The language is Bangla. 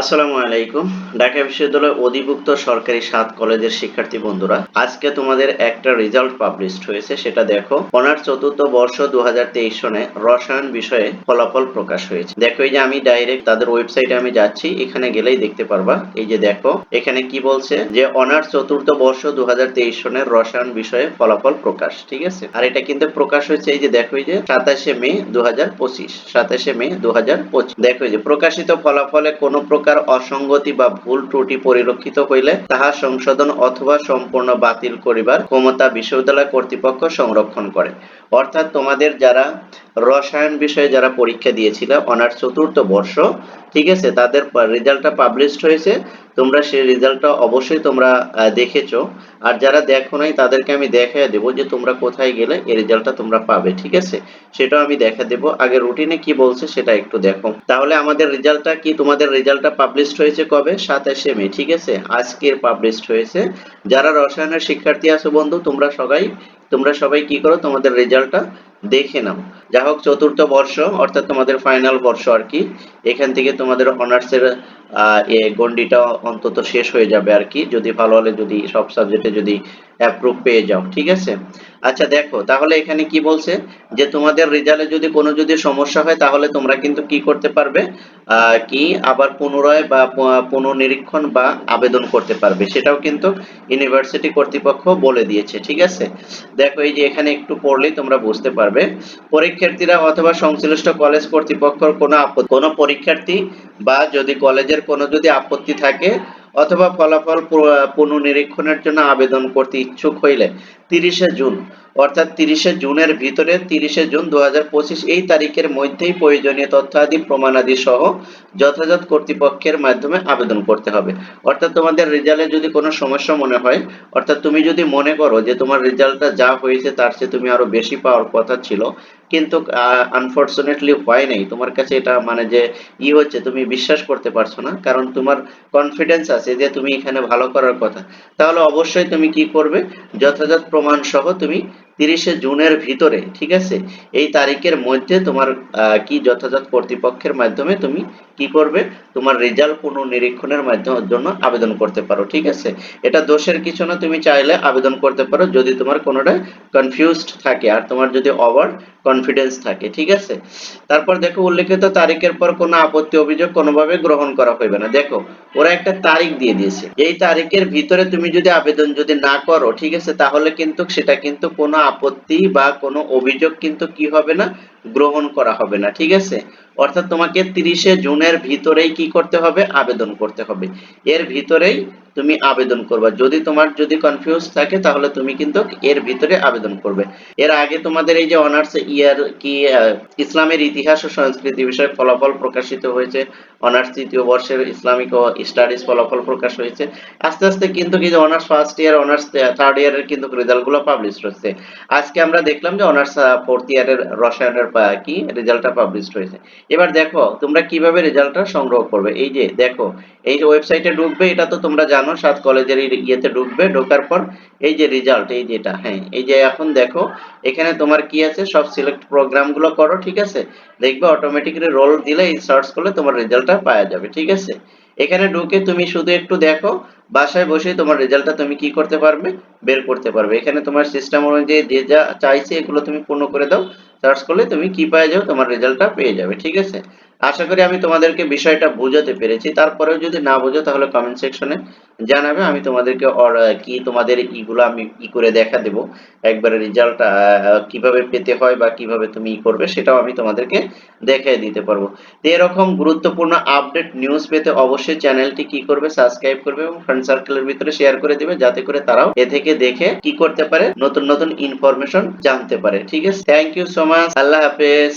আসসালামু আলাইকুম। ঢাকা বিশ্ববিদ্যালয় অধিভুক্ত সরকারি সাত কলেজের শিক্ষার্থী বন্ধুরা, আজকে তোমাদের একটা রেজাল্ট পাবলিশড হয়েছে, সেটা দেখো। অনার্স চতুর্থ বর্ষ দু সনে রসায়ন বিষয়ে ফলাফল প্রকাশ হয়েছে। দেখো, এই যে আমি ডাইরেক্ট তাদের ওয়েবসাইটে আমি যাচ্ছি, এখানে গেলেই দেখতে পারবা। এই যে দেখো, এখানে কি বলছে? যে অনার্স চতুর্থ বর্ষ দু সনের রসায়ন বিষয়ে ফলাফল প্রকাশ, ঠিক আছে? আর এটা কিন্তু প্রকাশ হয়েছে, এই যে দেখো যে সাতাশে মে দু হাজার পঁচিশ, সাতাশে মে দু হাজার পঁচিশ। দেখো যে প্রকাশিত ফলাফলে কোনো প্রকার অসঙ্গতি বা ভুল ত্রুটি পরিলক্ষিত হইলে তাহা সংশোধন অথবা সম্পূর্ণ বাতিল করিবার ক্ষমতা বিশ্ববিদ্যালয় কর্তৃপক্ষ সংরক্ষণ করে। অর্থাৎ তোমাদের যারা রসায়ন বিষয়ে যারা পরীক্ষা দিয়েছিল, অনার্স চতুর্থ বর্ষ, ঠিক আছে, তাদের রেজাল্টটা পাবলিশড হয়েছে। তোমরা সেই রেজাল্টটা অবশ্যই তোমরা দেখেছ। আর যারা দেখো নাই, তাদেরকে আমি দেখাই দেবো যে তোমরা কোথায় গেলে এই রেজাল্টটা তোমরা পাবে, ঠিক আছে? সেটাও আমি দেখা দেবো। আগে রুটিনে কি বলছে, সেটা একটু দেখো। তাহলে আমাদের রেজাল্টটা কি? তোমাদের রেজাল্টটা পাবলিশড হয়েছে কবে? সাতাশে মে, ঠিক আছে? আজকের পাবলিশড হয়েছে। যারা রসায়নের শিক্ষার্থী আছো বন্ধু, তোমরা সবাই তোমরা সবাই কি করো? তোমাদের রেজাল্টটা দেখে নাও। যা হোক, চতুর্থ বর্ষ, অর্থাৎ তোমাদের ফাইনাল বর্ষ আর কি। এখান থেকে তোমাদের অনার্সের এ গন্ডিটা অন্তত শেষ হয়ে যাবে আর কি। যদি ভালো হলে যদি সব সাবজেক্টে যদি অ্যাপ্রুভ পেয়ে যাও, ঠিক আছে? আচ্ছা দেখো, তাহলে এখানে কি বলছে? যে তোমাদের রেজাল্টে যদি কোনো যদি সমস্যা হয়, তাহলে তোমরা কিন্তু কি করতে পারবে? কি? আবার পুনরায় বা প- পুনর্নিরীক্ষণ বা আবেদন করতে পারবে। সেটাও কিন্তু ইউনিভার্সিটি কর্তৃপক্ষ বলে দিয়েছে, ঠিক আছে? দেখো, এই যে এখানে একটু পড়লেই তোমরা বুঝতে পারবে। পরীক্ষার্থীরা অথবা সংশ্লিষ্ট কলেজ কর্তৃপক্ষের কোনো কোনো পরীক্ষার্থী বা যদি কলেজের কোনো যদি আপত্তি থাকে অথবা ফলাফল পুনঃনিরীক্ষণের জন্য আবেদন করতে ইচ্ছুক হইলে তিরিশে জুন অর্থাৎ তিরিশে জুনের ভিতরে তিরিশে জুন দু হাজার পঁচিশ এই তারিখের মধ্যেই প্রয়োজনীয় তথ্যাদি, প্রমাণাদি সহ যথাযথ কর্তৃপক্ষের মাধ্যমে আবেদন করতে হবে। অর্থাৎ তোমাদের রেজাল্টে যদি কোনো সমস্যা মনে হয়, অর্থাৎ তুমি যদি মনে করো যে তোমার রেজাল্টটা যা হয়েছে তার চেয়ে তুমি আরও বেশি পাওয়ার কথা ছিল, কিন্তু আনফরচুনেটলি হয় নাই। তোমার কাছে এটা মানে যে ই হচ্ছে, তুমি বিশ্বাস করতে পারছ না, কারণ তোমার কনফিডেন্স আছে যে তুমি এখানে ভালো করার কথা। তাহলে অবশ্যই তুমি কি করবে? যথাযথ প্রমাণ সহ তুমি তিরিশে জুনের ভিতরে, ঠিক আছে? এই তারিখের মধ্যে তোমার কি যথাযথ কর্তৃপক্ষের মাধ্যমে তুমি কি করবে? তোমার রেজাল্ট পুনর্নিরীক্ষণের মাধ্যমে, জন্য আবেদন করতে পারো, ঠিক আছে? এটা দোষের কিছু না, তুমি চাইলে আবেদন করতে পারো, যদি তোমার কোনোটা কনফিউজড থাকে। আর তোমার যদি ওভার কনফিডেন্স থাকে, ঠিক আছে? তারপর দেখো উল্লেখিত তারিখের পর কোনো আপত্তি, অভিযোগ কোনোভাবে গ্রহণ করা হইবে না। দেখো, ওরা একটা তারিখ দিয়ে দিয়েছে। এই তারিখের ভিতরে তুমি যদি আবেদন যদি না করো, ঠিক আছে, তাহলে কিন্তু সেটা কিন্তু কোনো আপত্তি বা কোনো অভিযোগ কিন্তু কি হবে না? গ্রহণ করা হবে না, ঠিক আছে? অর্থাৎ তোমাকে তিরিশে জুনের ভিতরেই কি করতে হবে? আবেদন করতে হবে। এর ভিতরেই তুমি আবেদন করবে। যদি তোমার যদি কনফিউজ থাকে, তাহলে তুমি কিন্তু এর ভিতরে আবেদন করবে। এর আগে তোমাদের এই যে অনার্স ইয়ার কি ইসলামের ইতিহাস ও সংস্কৃতি বিষয়ে ফলাফল প্রকাশিত হয়েছে অনার্স তৃতীয় বর্ষের ইসলামিক ও স্টাডিজ ফলাফল প্রকাশ হয়েছে, আস্তে আস্তে কিন্তু কি যে honours first year honours third ইয়ারের কিন্তু রেজাল্টগুলো পাবলিশ হচ্ছে। আজকে আমরা দেখলাম যে অনার্স ফোর্থ ইয়ারের রসায়নের কি রেজাল্টটা পাবলিশ হয়েছে। এবার দেখো, তোমরা কীভাবে রেজাল্টটা সংগ্রহ করবে? এই যে, দেখো, এই যে ওয়েবসাইটে ঢুকবে, এটা তো তোমরা জানো, সাত কলেজের ইয়েতে ঢুকবে, ঢোকার পর এই যে রেজাল্ট এই যেটা হ্যাঁ এই যে এখন দেখো, এখানে তোমার কি আছে? সব সিলেক্ট প্রোগ্রামগুলো করো, ঠিক আছে? দেখবে অটোমেটিক্যালি রোল দিলে এই সার্চ করলে তোমার রেজাল্টটা পাওয়া যাবে, ঠিক আছে? এখানে ঢুকে তুমি শুধু একটু দেখো, বাসায় বসে তোমার রেজাল্টটা তুমি কি করতে পারবে? বের করতে পারবে। এখানে তোমার সিস্টেম অনুযায়ী যে যা চাইছে, এগুলো তুমি পূর্ণ করে দাও। সার্চ করলে তুমি কি পেয়ে যাও তোমার রেজাল্টটা পেয়ে যাবে ঠিক আছে? আশা করি আমি তোমাদেরকে বিষয়টা বোঝাতে পেরেছি। তারপরেও যদি না বোঝো, তাহলে কমেন্ট সেকশনে জানাবে। আমি তোমাদেরকে কি তোমাদের ইগুলো আমি ই করে দেখা দেবো। একবারে রেজাল্ট কীভাবে পেতে হয় বা কীভাবে তুমি ই করবে, সেটাও আমি তোমাদেরকে দেখিয়ে দিতে পারব। তো এরকম গুরুত্বপূর্ণ আপডেট নিউজ পেতে অবশ্যই চ্যানেলটি কি করবে সাবস্ক্রাইব করবে এবং ফ্রেন্ড সার্কেলের ভিতরে শেয়ার করে দিবে, যাতে করে তারাও এ থেকে দেখে কি করতে পারে, নতুন নতুন ইনফরমেশন জানতে পারে। ঠিক আছে? থ্যাংক ইউ সো মাচ আল্লাহ হাফেজ।